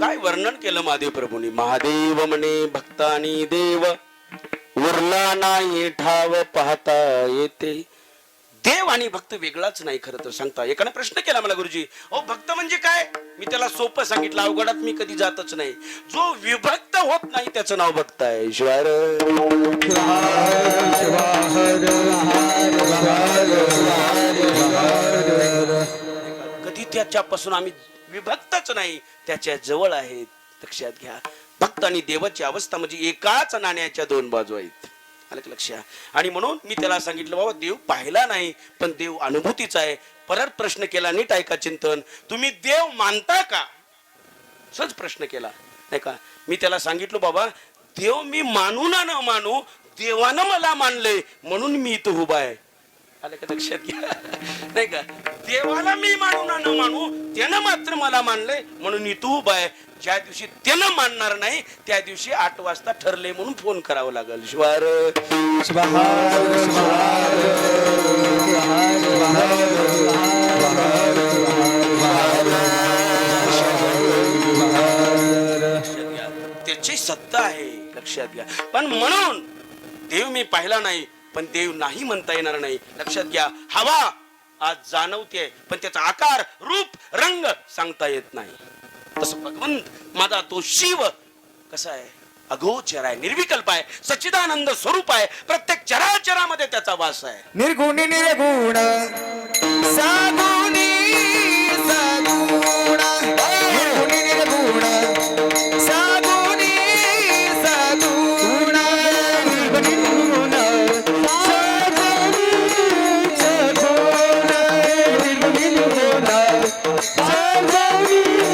काय वर्णन केलं महादेव प्रभूंनी? महादेव म्हणे भक्तानी देव उरला नाही ठाव पाहता येते. देव आणि भक्त वेगळाच नाही खरं तर सांगता. एकाने प्रश्न केला मला गुरुजी ओ भक्त म्हणजे काय? मी त्याला सोपं सांगितलं अवघडात मी कधी जातच नाही. जो विभक्त होत नाही त्याचं नाव भक्त आहे शिवाय कधी त्याच्यापासून आम्ही विभक्तच नाही. त्याच्याजवळ आहेत. लक्षात घ्या. भक्त आणि देवाची अवस्था म्हणजे एकाच नाण्याच्या दोन बाजू आहेत. आलं लक्षात? आणि म्हणून मी त्याला सांगितलं बाबा देव पाहिला नाही पण देव अनुभूतीचा आहे. परत प्रश्न केला नीट ऐका चिंतन. तुम्ही देव मानता का? सहज प्रश्न केला. नाही का? मी त्याला सांगितलं बाबा देव मी मानू ना न मानू देवानं मला मानले म्हणून मी इथं उभा आहे. आलं का लक्षात घ्या? नाही का? देवाला मी मानू ना न मानू त्यानं मात्र मला मानलंय. म्हणून मी तू आहे. ज्या दिवशी त्यानं मानणार नाही त्या दिवशी आठ वाजता ठरले म्हणून फोन करावं लागेल. शिवार. त्याची सत्ता आहे. लक्षात घ्या. पण म्हणून देव मी पाहिला नाही. पण देव नाही म्हणता येणार नाही. लक्षात घ्या हवा आज जाणवते पण त्याचा आकार रूप रंग सांगता येत नाही. तसं भगवंत माझा तो शिव कसा आहे? अगोचर आहे निर्विकल्प आहे सच्चिदानंद स्वरूप आहे प्रत्येक चराचरामध्ये त्याचा वास आहे. निर्गुण निर्गुण. Pandemia.